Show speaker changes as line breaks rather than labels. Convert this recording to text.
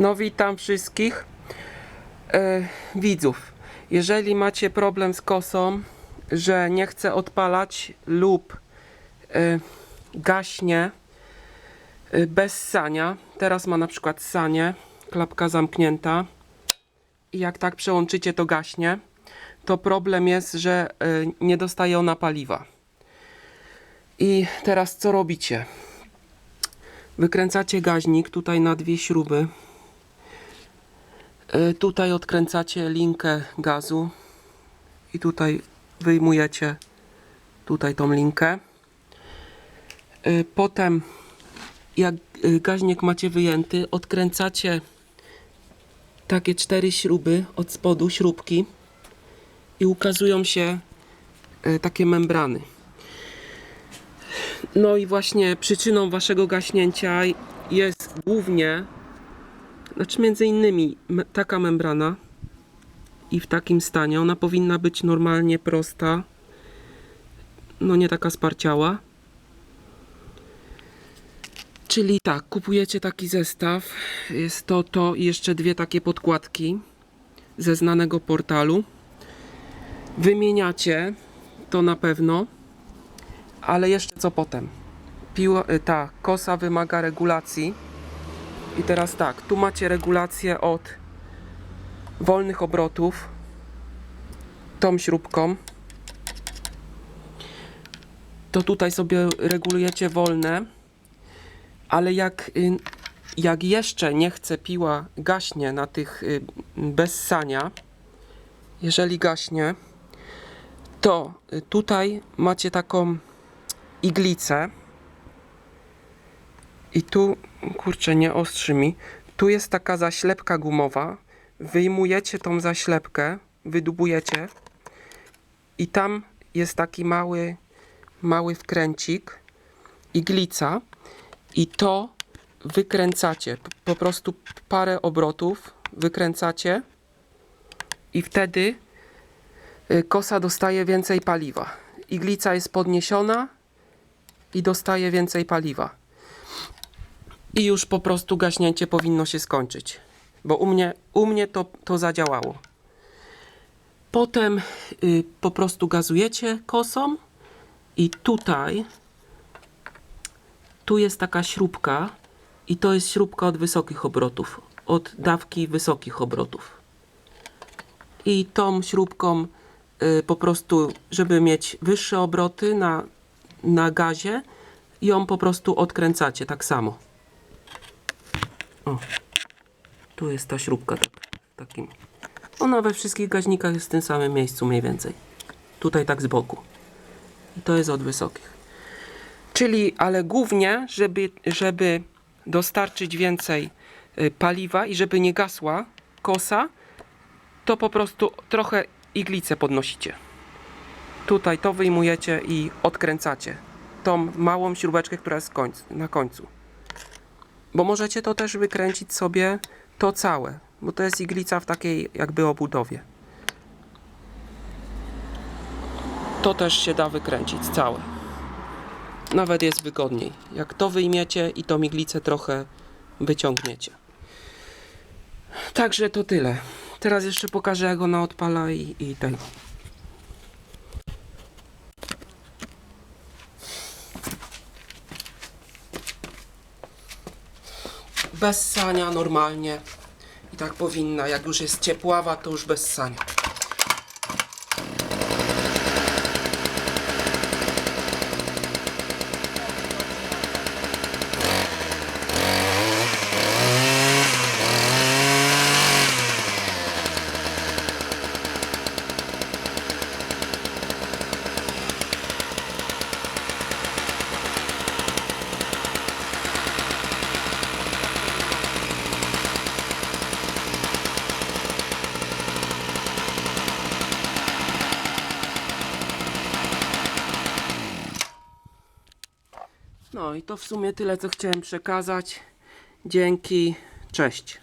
No witam wszystkich e, widzów. Jeżeli macie problem z kosą, że nie chce odpalać lub e, gaśnie e, bez sania, teraz ma na przykład sanie, klapka zamknięta i jak tak przełączycie to gaśnie, to problem jest, że e, nie dostaje ona paliwa. I teraz co robicie? Wykręcacie gaźnik tutaj na dwie śruby. Y, Tutaj odkręcacie linkę gazu i tutaj wyjmujecie tutaj tą linkę. Y, Potem jak y, gaźnik macie wyjęty, odkręcacie takie cztery śruby od spodu, śrubki i ukazują się takie membrany. No i właśnie przyczyną waszego gaśnięcia jest głównie, znaczy między innymi taka membrana i w takim stanie. Ona powinna być normalnie prosta, no nie taka sparciała. Czyli tak, kupujecie taki zestaw, jest to to i jeszcze dwie takie podkładki ze znanego portalu. Wymieniacie to na pewno. Ale jeszcze co potem? Piła, y, ta kosa wymaga regulacji. I teraz tak, tu macie regulację od wolnych obrotów tą śrubką. To tutaj sobie regulujecie wolne, ale jak, y, jak jeszcze nie chce piła gaśnie na tych y, bez sania, jeżeli gaśnie, to y, tutaj macie taką iglicę. I tu, kurczę, nie ostrzy mi. Tu jest taka zaślepka gumowa. Wyjmujecie tą zaślepkę, wydubujecie i tam jest taki mały, mały wkręcik, iglica i to wykręcacie. Po prostu parę obrotów wykręcacie i wtedy y, kosa dostaje więcej paliwa. Iglica jest podniesiona i dostaje więcej paliwa. I już po prostu gaśnięcie powinno się skończyć. Bo u mnie, u mnie to, to zadziałało. Potem y, po prostu gazujecie kosą i tutaj tu jest taka śrubka i to jest śrubka od wysokich obrotów, od dawki wysokich obrotów. I tą śrubką y, po prostu, żeby mieć wyższe obroty na, na gazie, ją po prostu odkręcacie tak samo. O, tu jest ta śrubka tak, takim. Ona we wszystkich gaźnikach jest w tym samym miejscu mniej więcej. Tutaj tak z boku. I to jest od wysokich. Czyli, ale głównie, żeby, żeby dostarczyć więcej y, paliwa i żeby nie gasła kosa, to po prostu trochę iglicę podnosicie. Tutaj to wyjmujecie i odkręcacie. Tą małą śrubeczkę, która jest na końcu. Bo możecie to też wykręcić sobie to całe, bo to jest iglica w takiej jakby obudowie. To też się da wykręcić całe. Nawet jest wygodniej. Jak to wyjmiecie i tą iglicę trochę wyciągniecie. Także to tyle. Teraz jeszcze pokażę jak ona odpala i, i tego. Bez sania normalnie. I tak powinna. Jak już jest ciepława, to już bez sania. No i to w sumie tyle, co chciałem przekazać. Dzięki, cześć.